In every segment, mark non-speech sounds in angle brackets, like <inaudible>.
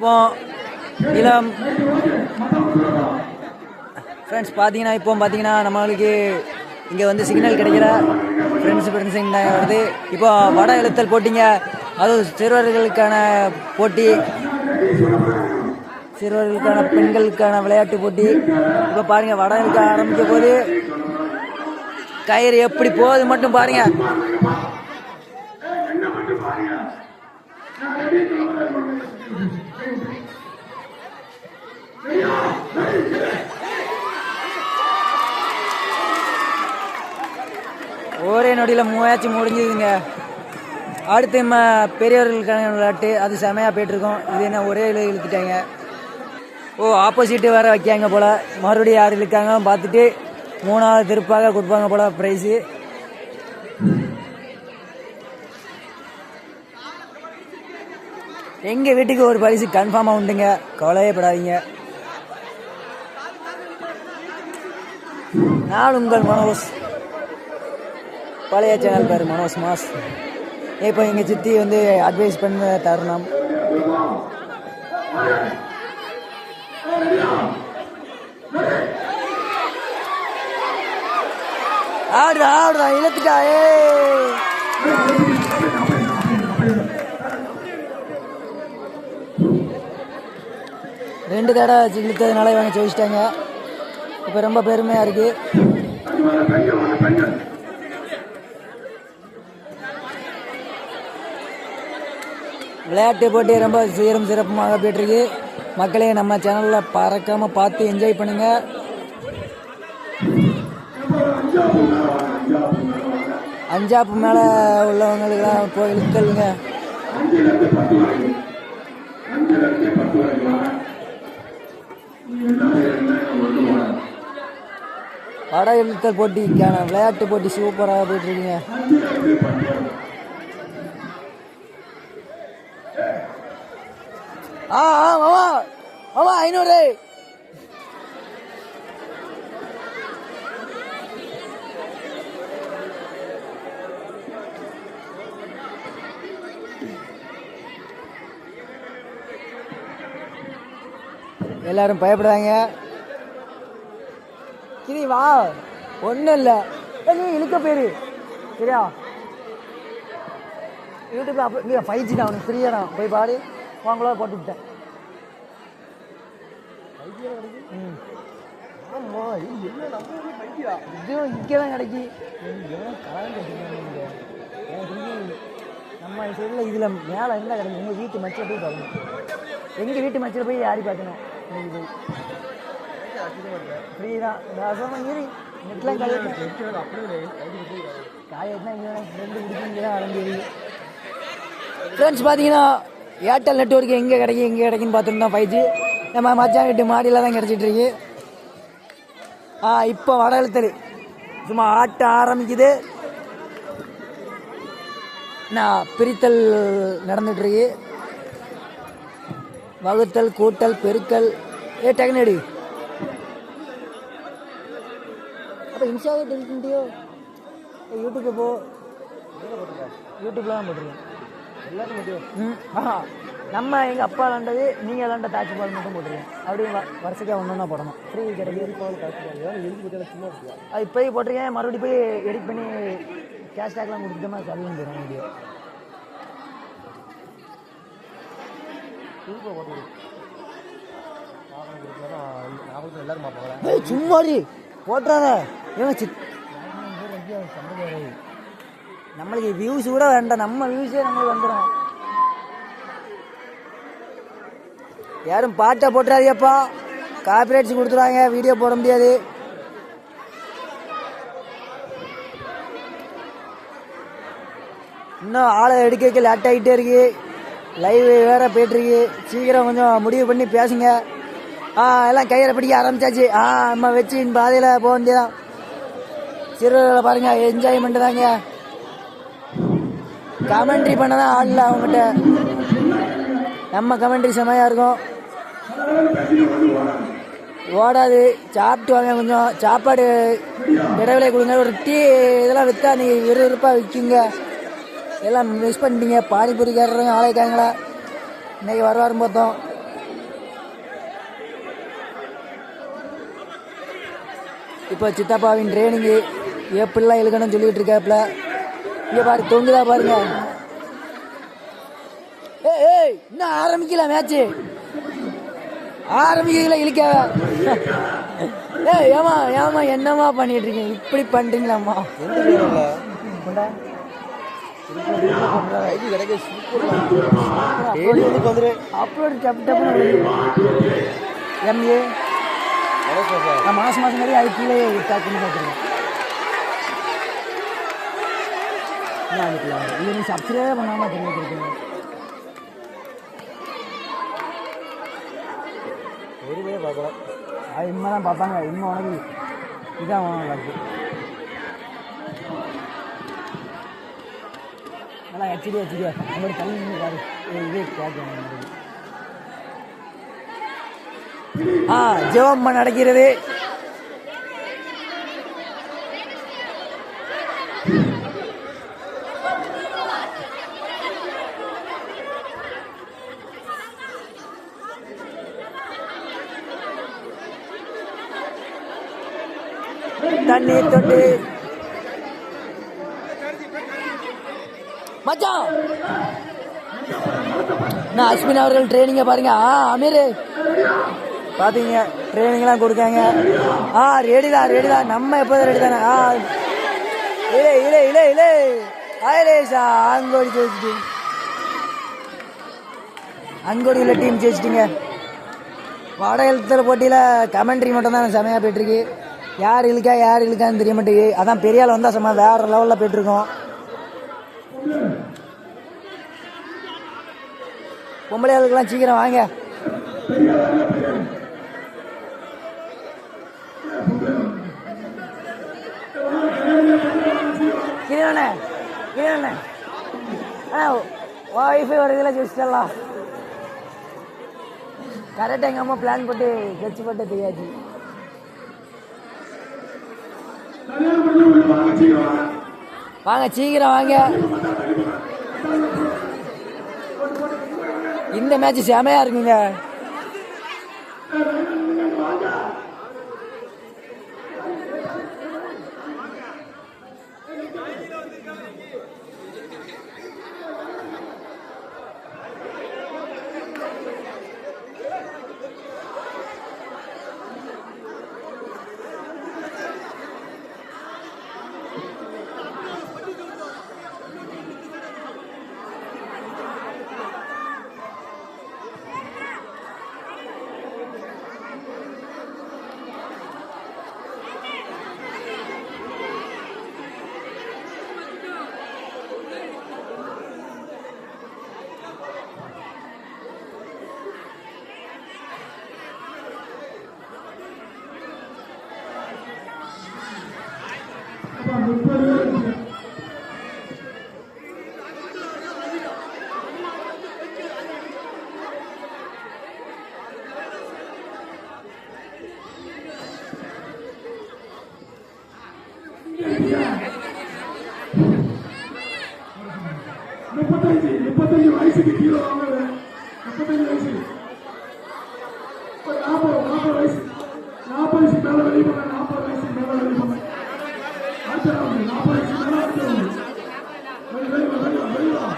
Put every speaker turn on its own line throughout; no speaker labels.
இப்போ இளம். ஃப்ரெண்ட்ஸ் பார்த்தீங்கன்னா இப்போ பார்த்தீங்கன்னா நம்மளுக்கு இங்கே வந்து சிக்னல் கிடைக்கிற ஃப்ரெண்ட்ஸ் ஃப்ரெண்ட்ஸ் வருது. இப்போ வட எழுத்தல் போட்டிங்க. அதுவும் சிறுவர்களுக்கான போட்டி. சிறுவர்களுக்கான பெண்களுக்கான விளையாட்டு போட்டி. இப்போ பாருங்கள் வட இழுக்க ஆரம்பிக்க போது கயிறு எப்படி போகுது மட்டும் பாருங்கள் ஒரே நொடியில் மூவாச்சு முடிஞ்சுதுங்க. அடுத்து நம்ம பெரியவர்களுக்கான விளையாட்டு அது செமையாக போயிட்டுருக்கோம். இது என்ன ஒரே இதில் இழுத்துட்டாங்க. ஓ ஆப்போசிட்டு வேறு வைக்காங்க போல். மறுபடியும் யார் இழுக்காங்க பார்த்துட்டு மூணாவது திருப்பாக கொடுப்பாங்க போல் ப்ரைஸு எங்கள் வீட்டுக்கு ஒரு பரிசு கன்ஃபார்மாக உண்டுங்க. கவலையே படாதீங்க. நான் உங்கள் மனோஸ். பழைய சேனல் பேர் மனோஸ் மாஸ். இப்போ எங்கள் சித்தி வந்து அட்வைஸ் பண்ண தருணம். ஆடுறா ஆடுறா இழுத்துட்டா ஏ ரெண்டு தடவை இழுத்ததுனால இவங்க ஜெயிச்சிட்டாங்க. இப்போ ரொம்ப பெருமையாக இருக்குது விளையாட்டு போட்டி ரொம்ப சீரும் சிறப்புமாக போயிட்டுருக்கு. மக்களே நம்ம சேனலில் பறக்காமல் பார்த்து என்ஜாய் பண்ணுங்க. அஞ்சாப்பு மேலே உள்ளவங்களுக்கெல்லாம் போய் இழுத்தலுங்க வட போட்டிக்கான விளையாட்டு போட்டி சூப்பராக போயிட்டுருக்குங்க. ஆ ஆ மாமா மாமா ஐநூறு. எல்லாரும் பயப்படுறாங்க. கிரி வா. ஒன்றும் இல்லை. நீ இழுக்க பேரு. சரியா? யூடியூப்ல அப்போ இல்லை ஃபைவ் ஜி தான் அவனுக்கு ஃப்ரீயாக தான். போய் பாரு. வாங்களோ போட்டு விட்டேன். ம்.
ஆமா இது என்ன நம்ம ஊர்ல பைக்கியா
இதுவும் இங்கே தான் கிடைக்கி. நம்ம சைடில் இதில் மேலே இருந்தால் கிடைக்கும். உங்கள் வீட்டு மச்சில் போய் பார்க்கணும் எங்கள் வீட்டு மச்சில் போய் யாரி பார்க்கணும்? போய் ஃப்ரீ தான். நான் நீரி நெட்லாம் தான் ஆரம்பிது ஃப்ரெண்ட்ஸ் பார்த்தீங்கன்னா ஏர்டெல் நெட்ஒர்க் எங்கே கிடைக்கும் எங்கே கிடைக்குன்னு பார்த்துருந்தோம் ஃபைவ் ஜி நம்ம மச்சான் வீட்டு மாடியில் தான் கிடச்சிட்டு இருக்கு. ஆ இப்போ வட எழுத்தல் சும்மா ஆட்ட ஆரம்பிக்குது. நான் பிரித்தல் நடந்துட்டு இருக்கு. வகுத்தல் கூட்டல் பெருக்கல். ஏ டெக்னடி இன்ஸ்டாவே டெலிட் பண்ணிட்டியோ யூடியூப்பை போ யூடியூப்ல தான் போட்டிருக்கேன்
எல்லாரும்
ம் ஆஹா நம்ம எங்கள் அப்பா விளாண்டது நீங்கள் விளாண்ட தாச்சு பால் மட்டும் போட்டுருக்கேன் அப்படியே வ ஒன்று ஒன்றா போடணும் ஃப்ரீ கிடைக்கும்
சும்மா
அது இப்போயே போட்டிருக்கேன் மறுபடியும் போய் எடிட் பண்ணி கேஷ் டேக்லாம் கொடுத்துட்டோமா சொல்லணும் போயிடும் வீடியோ
போட்டு
சும்மாடி போட்டுறாத. நம்மளுக்கு வியூஸ் கூட வேண்டாம். நம்ம வியூஸே நம்மளுக்கு வந்துடும் யாரும் பாட்டை போட்டுறாதியப்பா காப்பிரைட்ஸ் கொடுத்துருவாங்க. வீடியோ போட முடியாது. இன்னும் ஆளை எடுக்க லேட் ஆகிட்டே இருக்கு. லைவ் வேற போயிட்டுருக்கு. சீக்கிரம் கொஞ்சம் முடிவு பண்ணி பேசுங்க. ஆ எல்லாம் கையில் பிடிக்க ஆரம்பிச்சாச்சு. ஆ நம்ம வச்சு பாதையில் போக வேண்டியதான் சிறுவர்களை பாருங்க என்ஜாய்மெண்ட் தாங்க. கமெண்ட்ரி பண்ண தான் ஆள் இல்லை அவங்ககிட்ட. நம்ம கமெண்ட்ரி செமையாக இருக்கும். ஓடாது சாப்பிட்டு வாங்க கொஞ்சம். சாப்பாடு இடைவேளை கொடுங்க. ஒரு டீ இதெல்லாம் விற்றா நீங்கள் விறுவிறுப்பாக விற்குங்க எல்லாம் மிஸ் பண்ணிட்டீங்க. பானிபூரி கேட்டுறவங்க ஆளைக்காங்களா இன்னைக்கு வருவாருன்னு பார்த்தோம். இப்போ சித்தப்பாவின் ட்ரைனிங்கு எப்படிலாம் இழுக்கணும்னு சொல்லிட்டு இருக்காப்புல இங்கே பாரு தொங்குதா பாருங்க ஏ ஏய் இன்னும் ஆரம்பிக்கல மேட்ச்சு ஆரம்பிக்கல இழுக்க ஏ ஏமா ஏமா என்னம்மா பண்ணிட்டு இருக்கீங்க இப்படி பண்றீங்களாம்மா
எந்த
அப்லோடு டப்பு டப்புன்னு எம்ஏ நான் மாசம் மாசம் மாதிரி அது கீழே என்ன அதுக்குலாம் இல்லை நீ சப்ஸ்கிரைபே பண்ணாமல் பண்ணி வச்சிருக்கேன்
ஒருமே பார்க்கலாம்.
அது இனிமே தான் பார்ப்பாங்க. இன்னும் உனக்கு இதான் இருக்கு நல்லா ஹெச்டி ஹெச்டி பாரு. இது இதே கேட்க ஆ ஜெபம் நடக்கிறது. தண்ணீர் தொட்டு. மச்சான். நான் அஸ்மின் அவர்கள் ட்ரைனிங்கை பாருங்க. ஆ அமீர். பார்த்தீங்க ட்ரைனிங்லாம் கொடுக்காங்க ஆ ரெடிதான் ரெடிதான் நம்ம எப்போதும் ரெடி தானே? ஆ. இலே இலே இலே இலே. ஆயிலேஷா அங்கோடி ஜெயிச்சிட்டு. அங்கோடி உள்ள டீம் ஜெயிச்சிட்டிங்க. வட எழுத்துல போட்டியில் கமெண்ட்ரி மட்டும் தான் செமையாக போயிட்டுருக்கு. யார் இழுக்கா யார் இழுக்கான்னு தெரிய மாட்டேங்குது. அதான் பெரிய ஆள் வந்தால் செம்ம வேற லெவலில் போயிட்டுருக்கோம். பொம்பளை ஆளுக்கெல்லாம் சீக்கிரம் வாங்க. ஆ ஒய்ஃபை ஒரு இதில் ஜெயிச்சிடலாம் கரெக்டாக எங்கள் அம்மா பிளான் போட்டு கட்சி போட்டு தெரியாது. வாங்க சீக்கிரம் வாங்க. இந்த மேட்ச் செமையா இருக்குங்க
முப்பத்தஞ்சு முப்பத்தஞ்சு வயசுக்கு கீழே வாங்க முப்பத்தஞ்சு வயசு ஒரு நாற்பது நாற்பது வயசு நாற்பது வயசு மேல வெளியே போங்க நாற்பது வயசு மேல வெளியே போங்க அடுத்த round, நாற்பது வயசு மேல அடுத்த round. வெளியே வெளியே வா, வெளியே வா, வெளியே வா.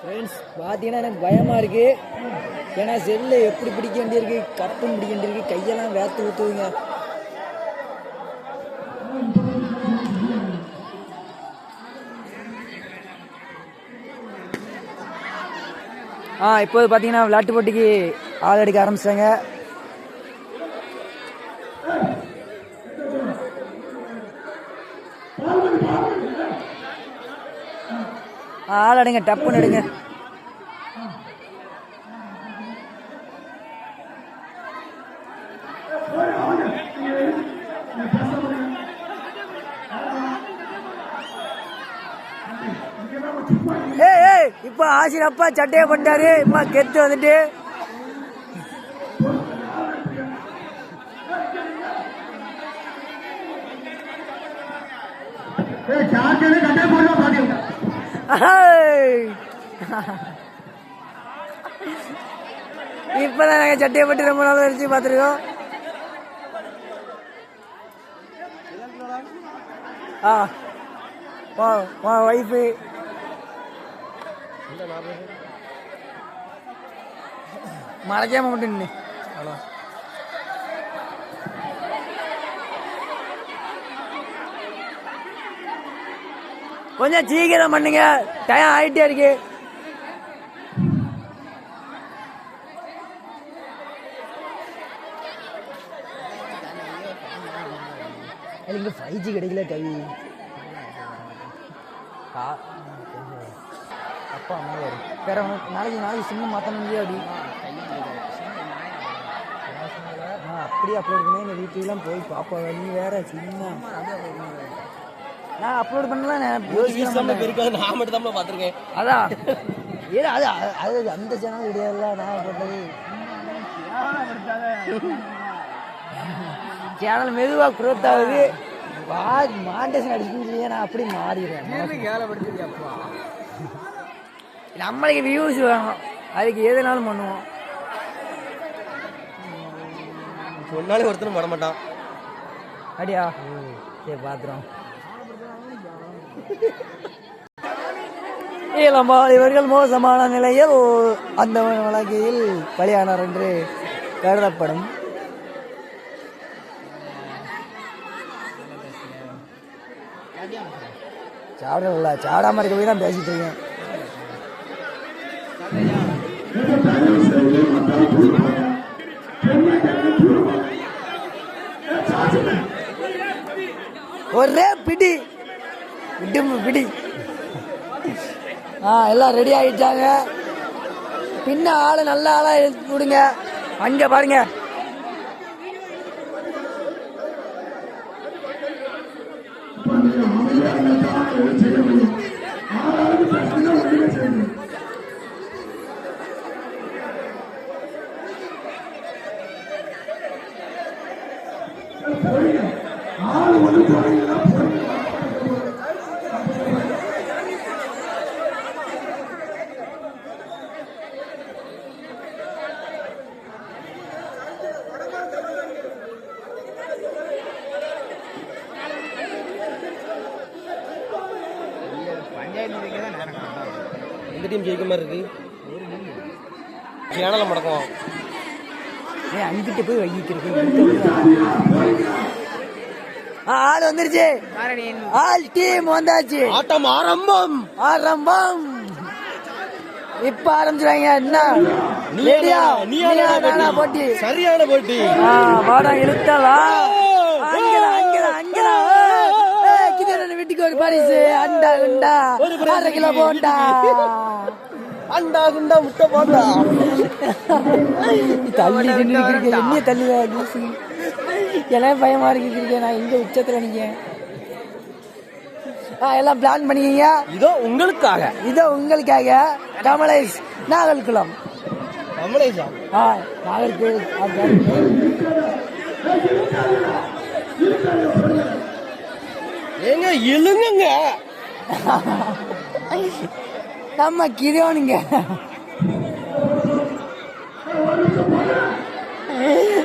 ஃப்ரெண்ட்ஸ் பார்த்தீங்கன்னா எனக்கு பயமாக இருக்குது ஏன்னா செல்லை எப்படி பிடிக்க வேண்டியிருக்கு கட்டும் பிடிக்க வேண்டியிருக்கு கையெல்லாம் வேர்த்து ஊற்றுவீங்க ஆ இப்போது பார்த்தீங்கன்னா விளையாட்டு போட்டிக்கு ஆள் எடுக்க ஆரம்பிச்சிட்டாங்க ஆ, எடுங்க டப்புன்னு எடுங்க ஏய் ஏய் இப்போ ஆசிரியப்பா சட்டையை போட்டாரு இப்போ கெத்து வந்துட்டு.
போடுறா, பாத்து.
ஏய். இப்பதான் நாங்க சட்டையை பட்டி ரொம்ப நாள் வச்சு பார்த்துருக்கோம் ஆ உன் ஒய்ஃபு மறைக்காம மட்டும் கொஞ்சம் சீக்கிரம் பண்ணுங்க. டைம் ஆயிட்டே இருக்கு. இங்கே ஃபைவ் ஜி கிடைக்கல கை கா- அப்பா அம்மா வரும் வேற நாளைக்கு நாளைக்கு சிம்மு அப்படி? நான் அப்படியே அப்லோட் பண்ணி எங்கள் வீட்டுக்கெல்லாம் போய் பாப்பா நீ வேற சின்ன நான் அப்லோட் பண்ணலாம் நான் யோசிக்கிறேன்
இருக்காது நான் மட்டும் தான் பார்த்துருக்கேன்.
அதான். <laughs> ஏன்னா அது அது- அந்த சேனல் கிடையாதுல்ல நான் போட்டது சேனல் மெதுவாக growth ஆகுது. வா மாண்டேஷன் அடிச்சுட்டு நான் அப்படி மாறிடுறேன். நம்மளுக்கு வியூஸ் வேணும். அதுக்கு எதுனாலும் பண்ணுவோம்.
சொன்னாலே ஒருத்தரும் பண்ண மாட்டான்.
அப்படியா? சரி பார்த்துறோம் இளமால் இவர்கள் மோசமான நிலையில் அந்த வழக்கையில் பலியானார் என்று கருதப்படும். சாப்பிடல சாடாம இருக்க போய் தான் பேசிட்டு இருக்கேன். ஒரே பிடி. விட்டு பிடி ஆ எல்லாம் ரெடி ஆகிட்டாங்க பின்ன ஆள் நல்ல ஆளாக எடுத்து விடுங்க. அங்கே பாருங்க.
ஆள் ஒன்று போறீங்கன்னா போறீங்க
எந்த டீம் ஜெயிக்க மாதிரி இருக்கு சேனலை முடக்குவோம்
ஏன் அங்கிட்டு போய் வைக்கிறது ஆ, ஆள் வந்துருச்சு. ஆள் டீம் வந்தாச்சு.
ஆட்டம் ஆரம்பம்.
ஆரம்பம். இப்ப ஆரம்பிச்சுறாங்க என்ன?
நீ
நீயா நானா போட்டி?
சரியான போட்டி.
ஆ, படம் இழுத்தலா அங்கடா அங்கடா அங்கடா. வீட்டுக்கு ஒரு பரிசு. அண்டா குண்டா. அரை கிலோ போண்டா.
அண்டா குண்டா முட்டை போட்டா
தள்ளி என்ன தள்ளி லூசு எனக்கு பயமா இருக்கு இருக்கேன் நான் எங்க உச்சத்துல ஆ எல்லாம் பிளான் பண்ணிக்கீங்க.
இதோ உங்களுக்காக.
இதோ உங்களுக்காக கமலேஷ் நாகல்குளம்
கமலேஷா?
ஆ நாகர்கோவில் ஆ,
ஏங்க இழுங்குங்க.
நம்ம கிரியோனுங்க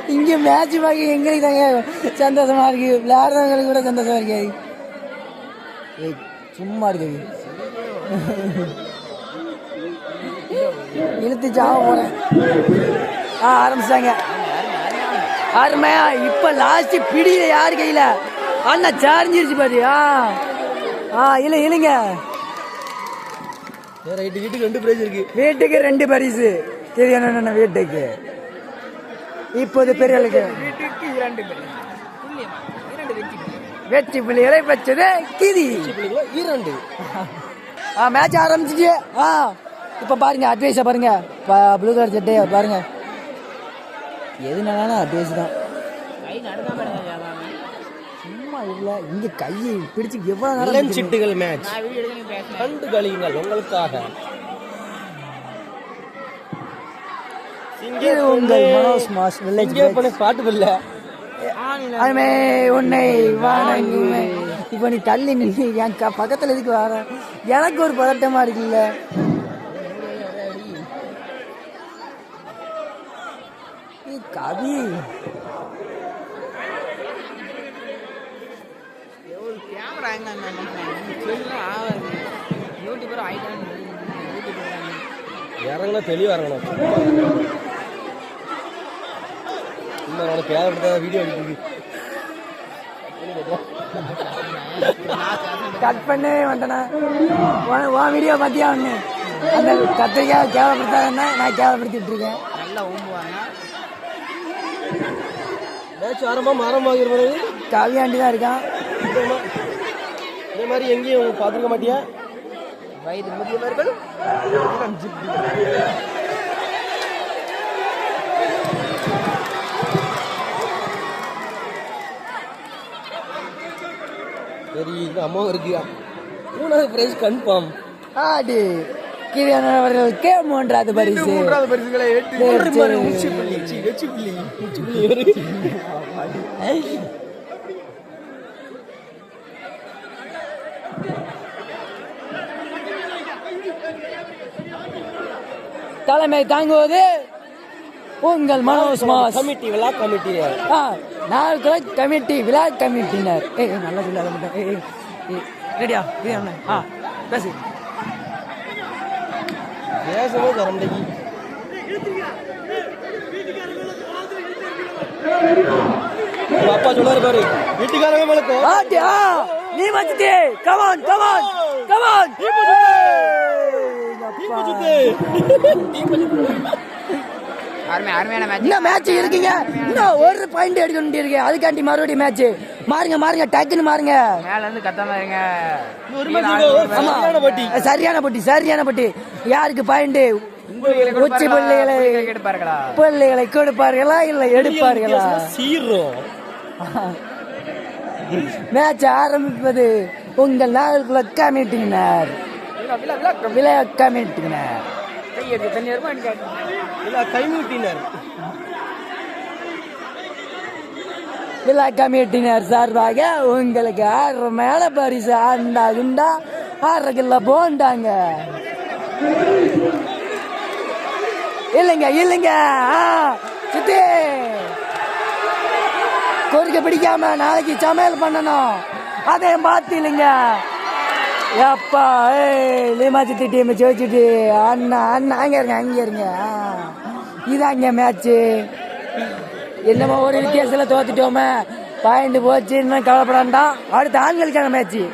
இங்க மேட்ச் பார்க்க எங்களுக்கு தாங்க சந்தோஷமா இருக்கு. விளையாடுறவங்களுக்கு கூட சந்தோஷமா இருக்காது சும்மா இருக்குது இழுத்து சாவ போறேன் ஆ ஆரம்பிச்சிட்டாங்க அருமையா இப்ப லாஸ்ட் பிடியில யார் கையில? அண்ணா சார்ஞ்சிருச்சு பாரு. ஆ ஆ இல்ல இல்லைங்க
வீட்டுக்கு ரெண்டு பிரைஸ் இருக்கு.
வீட்டுக்கு ரெண்டு பரிசு. தெரியும் வீட்டுக்கு? இப்போது பெரியவர்களுக்கு வெற்றி புள்ளிகளை பெற்றது கிதி.
இரண்டு.
ஆ மேட்ச் ஆரம்பிச்சிச்சு ஆ இப்போ பாருங்க அட்வைஸை பாருங்க. ப்ளூ கலர் சட்டையை பாருங்க. எதுனாலும் அட்வைஸ் தான். சும்மா இல்லை இங்கே கையை பிடிச்சு எவ்வளோ நேரம்?
இளஞ்சிட்டுகள் மேட்ச் கண்டு கழியுங்கள் உங்களுக்காக.
இது உங்கள் மனோஜ் மாஸ் வில்லேஜ்
இங்கே பண்ண பாட்டு இல்ல.
அருமே உன்னை வணங்குமே. இப்போ நீ தள்ளி நின்று என் க- பக்கத்துல எதுக்கு வர? எனக்கு ஒரு பதட்டமா இருக்குல்ல. கவி.
கேமரா யூடியூபர் ஆயிட்டான்னு
இறங்கினா தெளிவாக இறங்கணும். இல்லை உனக்கு தேவைப்பட்ட வீடியோ எடுக்குது.
கட் பண்ணே வந்தனா உன் வீடியோ பார்த்தியா ஒன்று அந்த கத்திரிக்காய் கேவலப்படுத்தாதுன்னா நான் கேவலப்படுத்திட்டு இருக்கேன்.
நல்லா ஊம்புவாங்க.
மேட்ச் ஆரம்பம் ஆரம்பமாகிற பிறகு
கவியாண்டி தான் இருக்கான்.
இதே மாதிரி எங்கேயும் பார்த்துருக்க மாட்டியா?
வயது முதியவர்கள்
சரி இந்த அம்மாவும் இருக்கு மூணாவது பிரைஸ் கன்ஃபார்ம்
ஆடி கிரியான அவர்களுக்கு மூன்றாவது பரிசு.
பரிசுகளை.
தலைமை தாங்குவது உங்கள் மனோஜ் மாஸ்.
கமிட்டி விழா கமிட்டி.
ஆ, நாள் கமிட்டி விழா கமிட்டினர். ஏய் ஏய், நல்லா சொல்லாத மட்டும். ஏய் ஏய், ஏய் ரெடியா ரெடியா அண்ணா? ஆ பேசு.
பேசவே கரண்டைக்கு உங்க அப்பா சொன்னாரு பாரு வீட்டுக்காரங்க மேலக்கும்
ஆட்டி ஆ நீ மச்சிட்டு come on come on come on
அருமையான மேட்ச்
இன்னும் மேட்ச் இருக்கீங்க இன்னும் ஒரு பாயிண்ட் எடுக்க வேண்டியிருக்கு அதுக்காண்டி மறுபடியும் மேட்ச் மாறுங்க மாறுங்க டக்குன்னு மாறுங்க
சரியான போட்டி.
சரியான போட்டி சரியான போட்டி யாருக்கு பாயிண்ட் உச்சி பிள்ளைகளை
எடுப்பார்களா
பிள்ளைகளை கொடுப்பார்களா இல்லை எடுப்பார்களா
சீரும்
மேட்ச் ஆரம்பிப்பது உங்கள் நாளுக்குள்ள கமிட்டினர் விளையா கமிட்டினர்
கை எடுத்து தண்ணி வருமா
இல்ல கைமூட்டினர்
இல்லை கமிட்டினர் சார்பாக உங்களுக்கு ஆறு மேலே பரிசு ஆண்டா குண்டா ஆறு கிலோ போண்டாங்க. இல்லைங்க இல்லைங்க. ஆ, சித்தி. குறுக்க பிடிக்காம நாளைக்கு சமையல் பண்ணணும். அதையும் பார்த்து இல்லைங்க. எப்பா ஏய் லீமா டீம் ஜெயிச்சுட்டு அண்ணா அண்ணா அங்கே இருங்க அங்கே இருங்க. ஆ, அங்கே மேட்ச்சு என்னமோ ஒரு வித்தியாசத்தில் தோத்துட்டோமே. பாயிண்ட் போச்சு இன்னும் கவலைப்படாண்டா அடுத்த ஆண்களுக்கான மேட்ச்சு